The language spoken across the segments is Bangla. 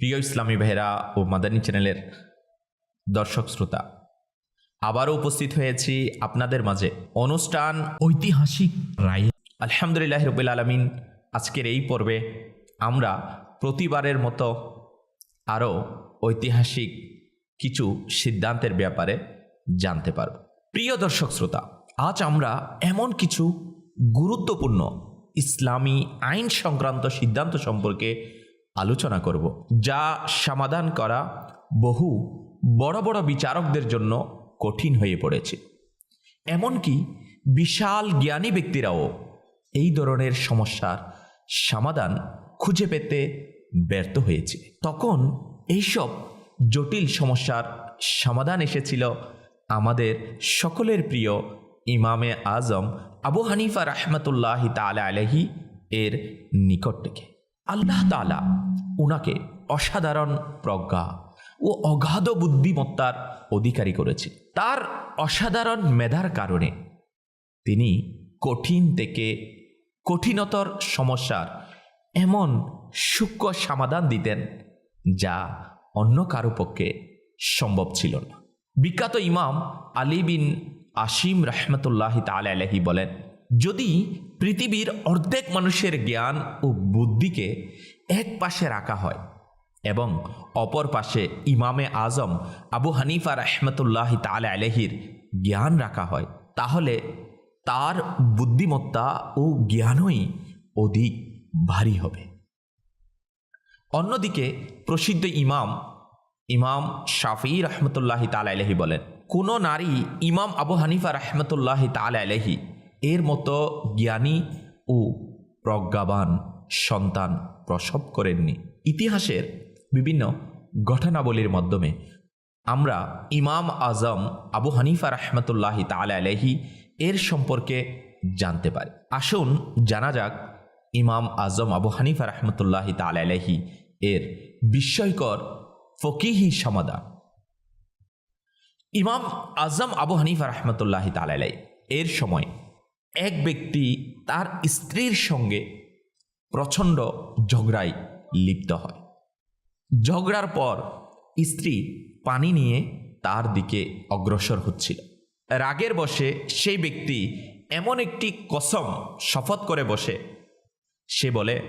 প্রিয় ইসলামী ভাইরা ও মাদানী চ্যানেলের দর্শক শ্রোতা, আবারও উপস্থিত হয়েছি আপনাদের মাঝে। অনুষ্ঠান ঐতিহাসিক রায়। আলহামদুলিল্লাহ রবিল আলমিন, আজকের এই পর্বে আমরা প্রতিবারের মতো আরও ঐতিহাসিক কিছু সিদ্ধান্তের ব্যাপারে জানতে পারব। প্রিয় দর্শক শ্রোতা, আজ আমরা এমন কিছু গুরুত্বপূর্ণ ইসলামী আইন সংক্রান্ত সিদ্ধান্ত সম্পর্কে আলোচনা করব। যা সমাধান করা বহু বড় বড় বিচারকদের জন্য কঠিন হয়ে পড়েছে। এমনকি বিশাল জ্ঞানী ব্যক্তিরাও এই ধরনের সমস্যার সমাধান খুঁজে পেতে ব্যর্থ হয়েছে। তখন এইসব জটিল সমস্যার সমাধান এসেছিল আমাদের সকলের প্রিয় ইমামে আজম আবু হানিফা রহমতুল্লাহ তালা আলহি এর নিকট থেকে। আল্লাহ তালা উনাকে অসাধারণ প্রজ্ঞা ও অগাধ বুদ্ধিমত্তার অধিকারী করেছে। তার অসাধারণ মেধার কারণে তিনি কঠিন থেকে কঠিনতর সমস্যার এমন সূক্ষ্ম সমাধান দিতেন যা অন্য কারও পক্ষে সম্ভব ছিল না। বিখ্যাত ইমাম আলী বিন আসিম রহমতুল্লাহ তাল আলহি বলেন যদি পৃথিবীর অর্ধেক মানুষের জ্ঞান ও বুদ্ধিকে এক পাশে রাখা হয় এবং অপর পাশে ইমামে আজম আবু হানিফা রহমতুল্লাহ তাল আলহির জ্ঞান রাখা হয়, তাহলে তার বুদ্ধিমত্তা ও জ্ঞানই অধিক ভারী হবে। অন্যদিকে প্রসিদ্ধ ইমাম ইমাম শাফি রহমতুল্লাহ তাল আলহি বলেন, কোনো নারী ইমাম আবু হানিফা রহমতুল্লাহ তাল আলহি এর মতো জ্ঞানী ও প্রজ্ঞাবান সন্তান প্রসব করেননি। ইতিহাসের বিভিন্ন ঘটনাবলীর মাধ্যমে আমরা ইমাম আজম আবু হানিফা রহমতুল্লাহ তাল আলহি এর সম্পর্কে জানতে পারি। আসুন জানা যাক ইমাম আজম আবু হানিফা রহমতুল্লাহ তাল আলহি এর বিস্ময়কর ফকিহি সমাধান। ইমাম আজম আবু হানিফা রহমতুল্লাহ তাল আলাই এর সময় এক ব্যক্তি তার স্ত্রীর সঙ্গে প্রচণ্ড ঝগড়ায় লিপ্ত হয়। ঝগড়ার পর স্ত্রী পানি নিয়ে তার দিকে অগ্রসর হচ্ছিল। রাগের বসে সেই ব্যক্তি এমন একটি কসম শপথ করে বসে। সে বলে,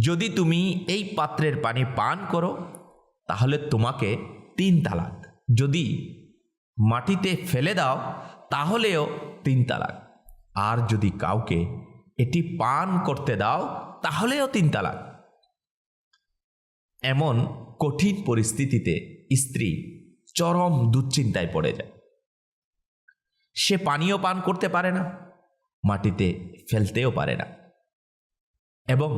যদি তুমি এই পাত্রের পানি পান করো, তাহলে তোমাকে তিন তালাক। যদি মাটিতে ফেলে দাও, তাহলেও তিন তালাক। আর যদি কাউকে এটি পান করতে দাও তাহলেও তিন তালাক। এমন কঠিন পরিস্থিতিতে স্ত্রী চরম দুশ্চিন্তায় পড়ে যায়। সে পানীয় পান করতে পারে না, মাটিতে ফেলতেও পারে না এবং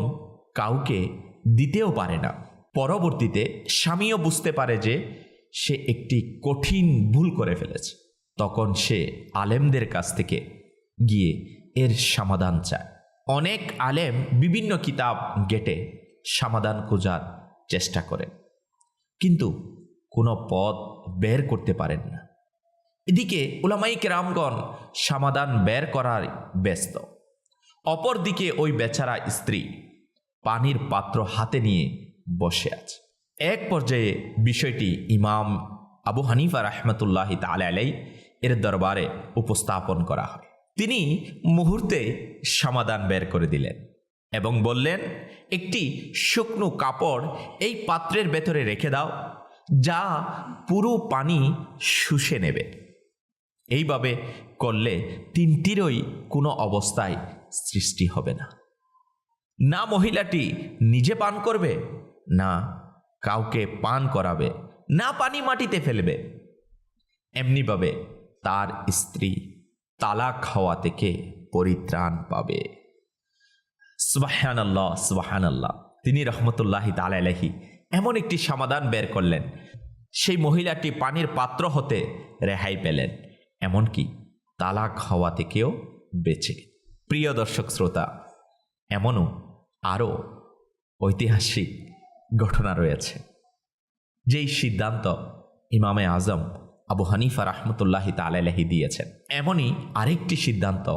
কাউকে দিতেও পারে না। পরবর্তীতে স্বামীও বুঝতে পারে যে সে একটি কঠিন ভুল করে ফেলেছে। তখন সে আলেমদের কাছ থেকে গিয়ে এর সমাধান চায়। অনেক আলেম বিভিন্ন কিতাব গেটে সমাধান খোঁজার চেষ্টা করেন। কিন্তু কোনো পথ বের করতে পারেন না। এদিকে ওলামাই কেরামগণ সমাধান বের করার ব্যস্ত। অপরদিকে ওই বেচারা স্ত্রী পানির পাত্র হাতে নিয়ে বসে আছে। এক পর্যায়ে বিষয়টি ইমাম আবু হানিফা রহমতুল্লাহ তাল আলাই এর দরবারে উপস্থাপন করা হয়। তিনি মুহূর্তে সমাধান বের করে দিলেন এবং বললেন, একটি শুকনো কাপড় এই পাত্রের ভেতরে রেখে দাও, যা পুরো পানি শুষে নেবে। এইভাবে করলে তিনটিরই কোনো অবস্থায় সৃষ্টি হবে না। না মহিলাটি নিজে পান করবে, না কাউকে পান করাবে, না পানি মাটিতে ফেলবে। এমনিভাবে তার স্ত্রী তালাক হওয়া থেকে পরিত্রাণ পাবে। সুবাহান আল্লাহ তিনি রহমতুল্লাহি তালাহি এমন একটি সমাধান বের করলেন। সেই মহিলাটি পানির পাত্র হতে রেহাই পেলেন। এমনকি তালাক হওয়া থেকেও বেঁচে প্রিয় দর্শক শ্রোতা, এমনও আরও ঐতিহাসিক ঘটনা রয়েছে। যেই সিদ্ধান্ত ইমামে আজম আবু হানিফা রহমতুল্লাহি তালাহি দিয়েছেন। এমনই আরেকটি সিদ্ধান্ত,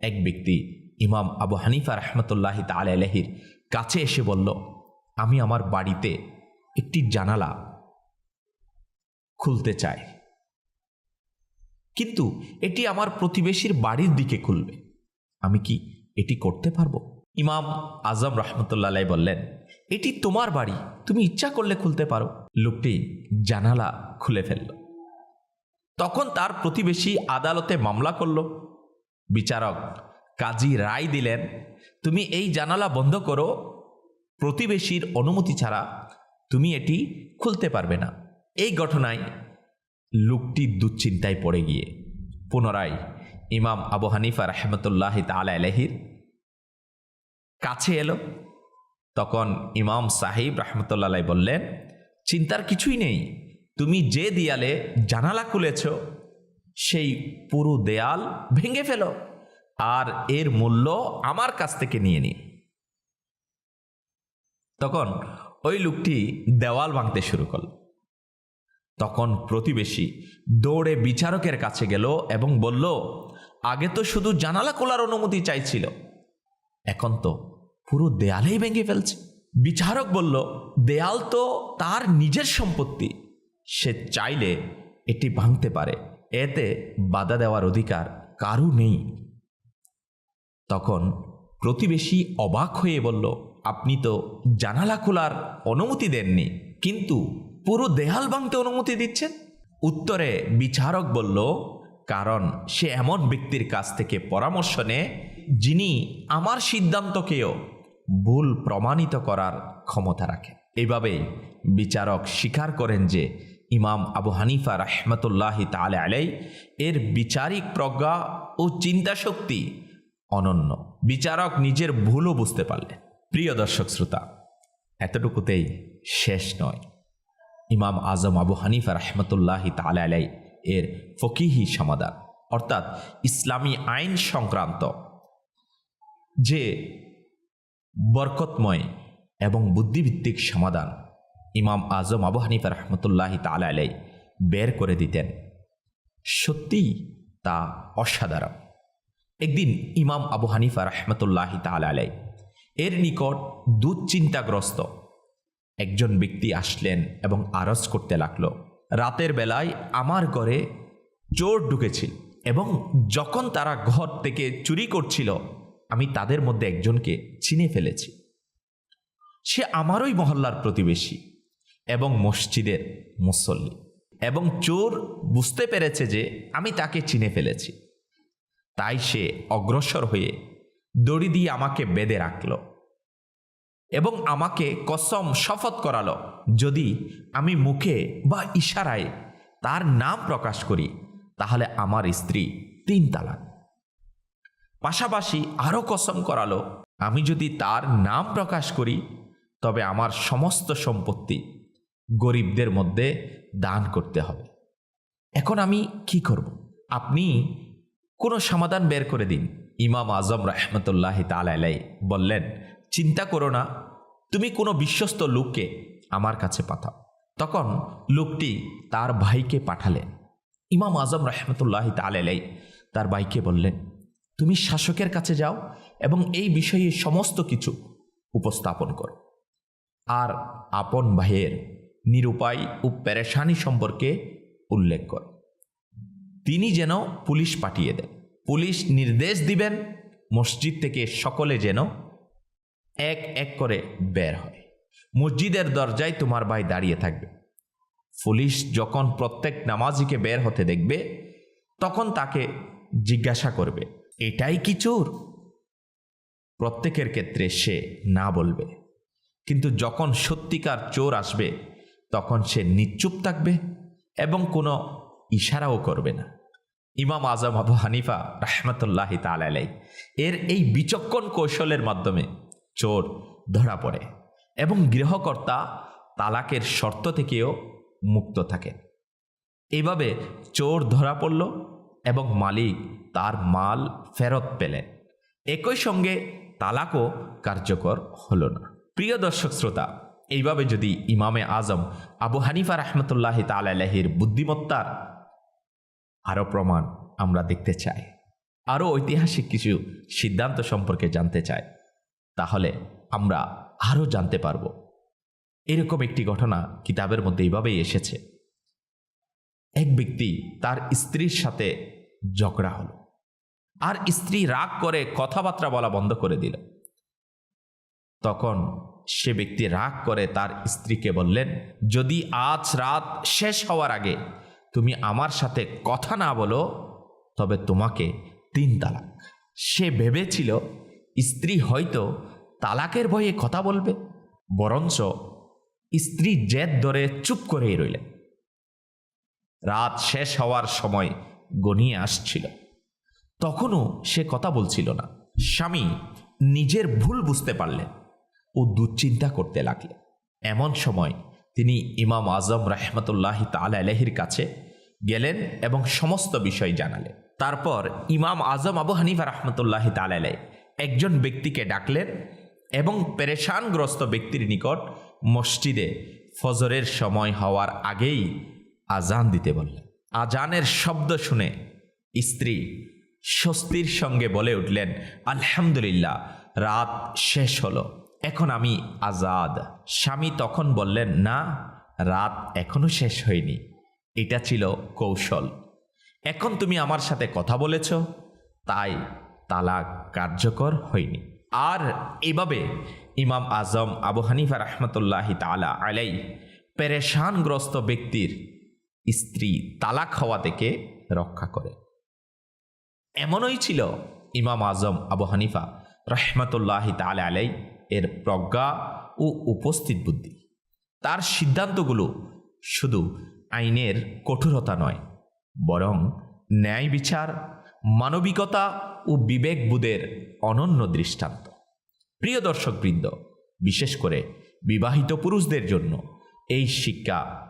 এক ব্যক্তি ইমাম আবু হানিফা রহমতুল্লাহি তালাহির কাছে এসে বলল, আমি আমার বাড়িতে একটি জানালা খুলতে চাই। কিন্তু এটি আমার প্রতিবেশীর বাড়ির দিকে খুলবে। আমি কি এটি করতে পারব? ইমাম আজম রহমতুল্লাহ বললেন, এটি তোমার বাড়ি, তুমি ইচ্ছা করলে খুলতে পারো। লোকটি জানালা খুলে ফেলল। তখন তার প্রতিবেশী আদালতে মামলা করল। বিচারক কাজী রায় দিলেন, তুমি এই জানালা বন্ধ করো। প্রতিবেশীর অনুমতি ছাড়া তুমি এটি খুলতে পারবে না। এই ঘটনায় লোকটি দুশ্চিন্তায় পড়ে গিয়ে। পুনরায় ইমাম আবু হানিফা রহমতুল্লাহ তালা আলহির কাছে এলো। তখন ইমাম সাহিব রহমতুল্লাহ বললেন, চিন্তার কিছুই নেই। তুমি যে দেয়ালে জানালা খুলেছ, সেই পুরো দেয়াল ভেঙে ফেলো আর এর মূল্য আমার কাছ থেকে নিয়ে নি। তখন ওই লোকটি দেওয়াল ভাঙতে শুরু করল। তখন প্রতিবেশী দৌড়ে বিচারকের কাছে গেল এবং বলল, আগে তো শুধু জানালা খোলার অনুমতি চাইছিল, এখন তো পুরো দেয়ালেই ভেঙে ফেলছে। বিচারক বলল, দেয়াল তো তার নিজের সম্পত্তি সে চাইলে এটি ভাঙতে পারে। এতে বাধা দেওয়ার অধিকার কারও নেই। তখন প্রতিবেশী অবাক হয়ে বলল, আপনি তো জানালা খোলার অনুমতি দেননি, কিন্তু পুরো দেহাল ভাঙতে অনুমতি দিচ্ছেন? উত্তরে বিচারক বলল, কারণ সে এমন ব্যক্তির কাছ থেকে পরামর্শ নেয়, যিনি আমার সিদ্ধান্তকেও ভুল প্রমাণিত করার ক্ষমতা রাখে। এইভাবেই বিচারক স্বীকার করেন যে ইমাম আবু হানিফা রহমতুল্লাহি তালে আলাই এর বিচারিক প্রজ্ঞা ও চিন্তা শক্তি অনন্য। বিচারক নিজের ভুলও বুঝতে পারলেন প্রিয় দর্শক শ্রোতা, এতটুকুতেই শেষ নয়। ইমাম আজম আবু হানিফা রহমতুল্লাহি তালা আলাই এর ফকিহি সমাধান, অর্থাৎ ইসলামী আইন সংক্রান্ত যে বরকতময় এবং বুদ্ধিভিত্তিক সমাধান ইমাম আজম আবু হানিফা রহমতুল্লাহি তালা আলাই বের করে দিতেন। সত্যিই তা অসাধারণ। একদিন ইমাম আবু হানিফা রহমতুল্লাহি তালা আলাই এর নিকট দুশ্চিন্তাগ্রস্ত একজন ব্যক্তি আসলেন এবং আরজ করতে লাগল, রাতের বেলায় আমার ঘরে চোর ঢুকেছিল এবং যখন তারা ঘর থেকে চুরি করছিল, আমি তাদের মধ্যে একজনকে চিনে ফেলেছি। সে আমারই মহল্লার প্রতিবেশী। এবং মসজিদের মুসল্লি। এবং চোর বুঝতে পেরেছে যে আমি তাকে চিনে ফেলেছি। তাই সে অগ্রসর হয়ে দড়ি দিয়ে আমাকে বেঁধে রাখল এবং আমাকে কসম শপথ করালো, যদি আমি মুখে বা ইশারায় তার নাম প্রকাশ করি, তাহলে আমার স্ত্রী তিন তালাক। পাশাপাশি আরও কসম করালো, আমি যদি তার নাম প্রকাশ করি, তবে আমার সমস্ত সম্পত্তি গরিবদের মধ্যে দান করতে হবে। এখন আমি কি করব? আপনি কোনো সমাধান বের করে দিন। ইমাম আজম রহমতুল্লাহ তালাই বললেন, চিন্তা করো না, তুমি কোনো বিশ্বস্ত লোককে আমার কাছে পাঠাও। তখন লোকটি তার ভাইকে পাঠালেন। ইমাম আজম রহমতুল্লাহ তালাই তার ভাইকে বললেন, তুমি শাসকের কাছে যাও এবং এই বিষয়ে সমস্ত কিছু উপস্থাপন করো। আর আপন ভাইয়ের নিরুপায় ও পেরেশানি সম্পর্কে উল্লেখ কর। তিনি যেন পুলিশ পাঠিয়ে দেন। পুলিশ নির্দেশ দিবেন, মসজিদ থেকে সকলে যেন এক এক করে বের হয়। মসজিদের দরজায় তোমার ভাই দাঁড়িয়ে থাকবে। পুলিশ যখন প্রত্যেক নামাজিকে বের হতে দেখবে, তখন তাকে জিজ্ঞাসা করবে, এটাই কি চোর? প্রত্যেকের ক্ষেত্রে সে না বলবে। কিন্তু যখন সত্যিকার চোর আসবে তখন সে নিশ্চুপ থাকবে এবং কোনো ইশারাও করবে না। ইমাম আজম আবু হানিফা রহমতুল্লাহ তালাই এর এই বিচক্ষণ কৌশলের মাধ্যমে চোর ধরা পড়ে এবং গৃহকর্তা তালাকের শর্ত থেকেও মুক্ত থাকে এভাবে চোর ধরা পড়ল এবং মালিক তার মাল ফেরত পেলেন। একই সঙ্গে তালাকও কার্যকর হল না। প্রিয় দর্শক শ্রোতা এইভাবে যদি ইমামে আজম আবু হানিফা রহমতুল্লাহ তালাহির বুদ্ধিমত্তার আরও প্রমাণ আমরা দেখতে চাই আরও ঐতিহাসিক কিছু সিদ্ধান্ত সম্পর্কে জানতে চাই, তাহলে আমরা আরও জানতে পারব। এরকম একটি ঘটনা কিতাবের মধ্যে এইভাবেই এসেছে। এক ব্যক্তি তার স্ত্রীর সাথে ঝগড়া হলো, আর স্ত্রী রাগ করে কথাবার্তা বলা বন্ধ করে দিল। তখন সে ব্যক্তি রাগ করে, তার স্ত্রীকে বললেন, যদি আজ রাত শেষ হওয়ার আগে তুমি আমার সাথে কথা না বলো, তবে তোমাকে তিন তালাক। সে ভেবেছিল, স্ত্রী হয়তো তালাকের ভয়ে কথা বলবে, বরঞ্চ স্ত্রী জেদ ধরে চুপ করেই রইলেন। রাত শেষ হওয়ার সময় গনিয়ে আসছিল। তখনও সে কথা বলছিল না। স্বামী নিজের ভুল বুঝতে পারলেন। ও দুশ্চিন্তা করতে লাগলেন। এমন সময় তিনি ইমাম আজম রাহমাতুল্লাহি তালা আলহির কাছে গেলেন এবং সমস্ত বিষয় জানালেন। তারপর ইমাম আজম আবু হানিফা রহমতুল্লাহি তালালাই একজন ব্যক্তিকে ডাকলেন এবং পেরেশানগ্রস্ত ব্যক্তির নিকট মসজিদে ফজরের সময় হওয়ার আগেই আজান দিতে বললেন। আজানের শব্দ শুনে স্ত্রী স্বস্তির সঙ্গে বলে উঠলেন, আলহামদুলিল্লাহ, রাত শেষ হলো। এখন আমি আজাদ। স্বামী তখন বললেন, না, রাত এখনও শেষ হয়নি। এটা ছিল কৌশল। এখন তুমি আমার সাথে কথা বলেছ, তাই তালাক কার্যকর হয়নি। আর এভাবে ইমাম আজম আবু হানিফা রহমতুল্লাহি তালা আলাই পেরেশানগ্রস্ত ব্যক্তির স্ত্রী তালাক হওয়া থেকে রক্ষা করে। এমনই ছিল ইমাম আজম আবু হানিফা রহমতুল্লাহি তালা আলাই এর প্রজ্ঞা ও উপস্থিত বুদ্ধি। তার সিদ্ধান্তগুলো শুধু আইনের কঠোরতা নয়, বরং ন্যায় বিচার, মানবিকতা ও বিবেকবোধের অনন্য দৃষ্টান্ত। প্রিয় দর্শকবৃন্দ, বিশেষ করে বিবাহিত পুরুষদের জন্য এই শিক্ষা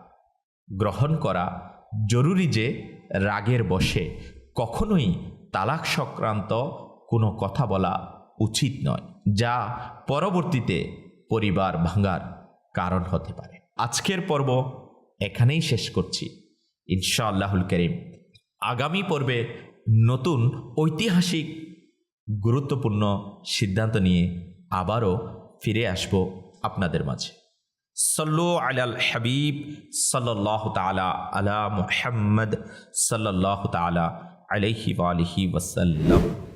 গ্রহণ করা জরুরি যে রাগের বসে কখনোই তালাক সংক্রান্ত কোনো কথা বলা উচিত নয়, যা পরবর্তীতে পরিবার ভাঙার কারণ হতে পারে। আজকের পর্ব এখানেই শেষ করছি। ইনশাআল্লাহুল করিম। আগামী পর্বে নতুন ঐতিহাসিক গুরুত্বপূর্ণ সিদ্ধান্ত নিয়ে আবারও ফিরে আসব আপনাদের মাঝে। সল্লু আলাল হাবিব সাল্লাহ তালা আলা মুহাম্মদ সাল্লাহ তালা আলাইহি আলহি ওয়াসাল্লাম।